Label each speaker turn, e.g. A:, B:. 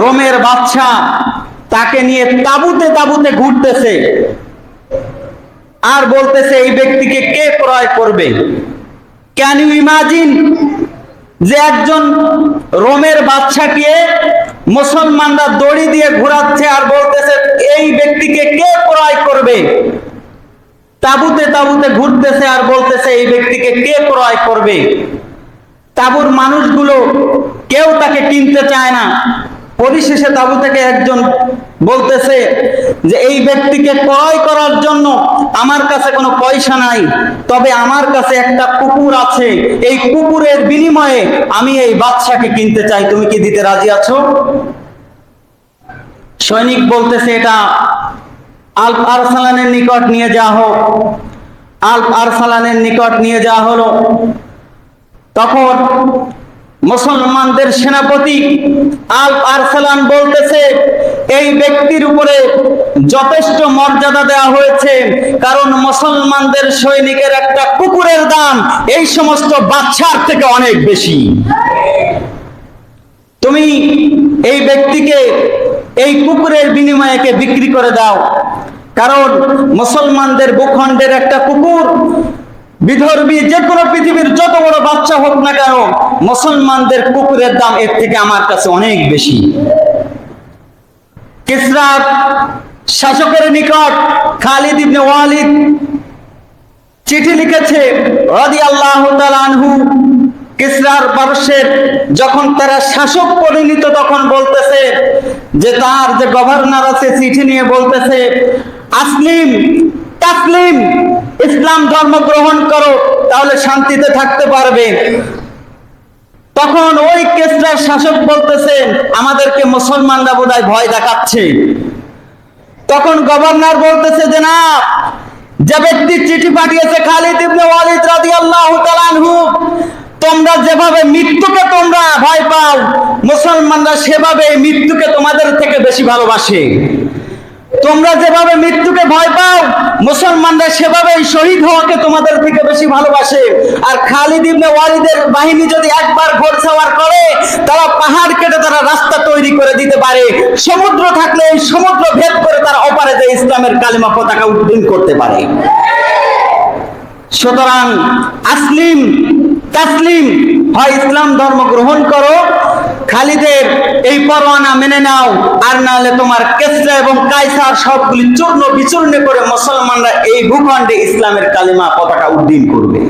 A: রোমের বাচ্চা তাকে নিয়ে তাবুতে তাবুতে ঘুরতেছে। আর বলতেছে, এই ব্যক্তিকে কে ক্রয় করবে? ক্যান ইউ ইমাজিন যে একজন রোমের বাচ্চাকে মুসলমানরা দড়ি দিয়ে ঘোরাচ্ছে আর বলতেছে, এই ব্যক্তিকে কে ক্রয় করবে? তাবুতে তাবুতে ঘুরতেছে আর বলতেছে, এই ব্যক্তিকে কে ক্রয় করবে? তাবুর মানুষগুলো কেউ তাকে কিনতে চায় না পরিশেষে তাবু থেকে একজন বলতেছে যে, এই ব্যক্তিকে ক্রয় করার জন্য আমার কাছে কোনো পয়সা নাই, তবে আমার কাছে একটা কুকুর আছে। এই কুকুরের বিনিময়ে আমি এই বাচ্চাকে কিনতে চাই। তুমি কি দিতে রাজি আছো? সৈনিক বলতেছে, এটা আল আরসালানের নিকট নিয়ে যাওয়া হোক। আল আরসালানের নিকট নিয়ে যাওয়া হলো। তখন মুসলমানদের সেনাপতি আল আরসালান বলতেছে, এই ব্যক্তির উপরে যথেষ্ট মর্যাদা দেওয়া হয়েছে, কারণ মুসলমানদের সৈনিকের একটা কুকুরের দাম এই সমস্ত বাচ্চার থেকে অনেক বেশি। তুমি এই ব্যক্তিকে এই কুকুরের বিনিময়কে বিক্রি করে দাও, কারণ মুসলমানদের ভূখণ্ডের একটা কুকুর বিধর্মী যে কোনো পৃথিবীর যত বড় বাচ্চা হোক না কেন, মুসলমানদের কুকুরের দাম এর থেকে আমার কাছে অনেক বেশি। কিসরা শাসকের নিকট খালিদ ইবনে ওয়ালিদ চিঠি লিখেছে রাদি আল্লাহ আনহু। কিসরার পারস্যের যখন তারা শাসক পরিণত তখন বলতেছে যে তার যে গভর্নর আছে, চিঠি নিয়ে বলতেছে, আসলিম, তাসলিম ইসলাম ধর্ম গ্রহণ করো, তাহলে শান্তিতে থাকতে পারবে। তখন ওই কেসরার শাসক বলতেছেন, আমাদেরকে মুসলমানরা বোধহয় ভয় দেখাচ্ছে। তখন গভর্নর বলতেছে, যে না, যে ব্যক্তি চিঠি পাঠিয়েছে খালিদ ইবনে ওয়ালিদ রাদিয়াল্লাহু তাআলা আনহু, তোমরা যেভাবে মৃত্যুকে তোমরা ভয় পাও, মুসলমানরা সেভাবে মৃত্যুকে তোমাদের থেকে বেশি ভালোবাসে। তোমরা যেভাবে মৃত্যুকে ভয় পাও, মুসলমানরা সেভাবে এই শহীদ হওয়াকে তোমাদের থেকে বেশি ভালোবাসে। আর খালিদ ইবনে ওয়ালিদের বাহিনী যদি একবার ঘোর ঘোরছাওয়ার করে, তারা পাহাড় কেটে তারা রাস্তা তৈরি করে দিতে পারে। সমুদ্র থাকলে এই সমুদ্র ভেদ করে তারা অপারে যে ইসলামের কালিমা পতাকা উদ্দিন করতে পারে। সুতরাং আসলিম তাসলিম, হয় ইসলাম ধর্ম গ্রহণ করো খালিদের এই পরোয়ানা মেনে নাও, আর না হলে তোমার কেসরা এবং কাইসার সবগুলি চূর্ণ বিচূর্ণ করে মুসলমানরা এই ভূখণ্ডে ইসলামের কালিমা পতাকা উদ্দিন করবে।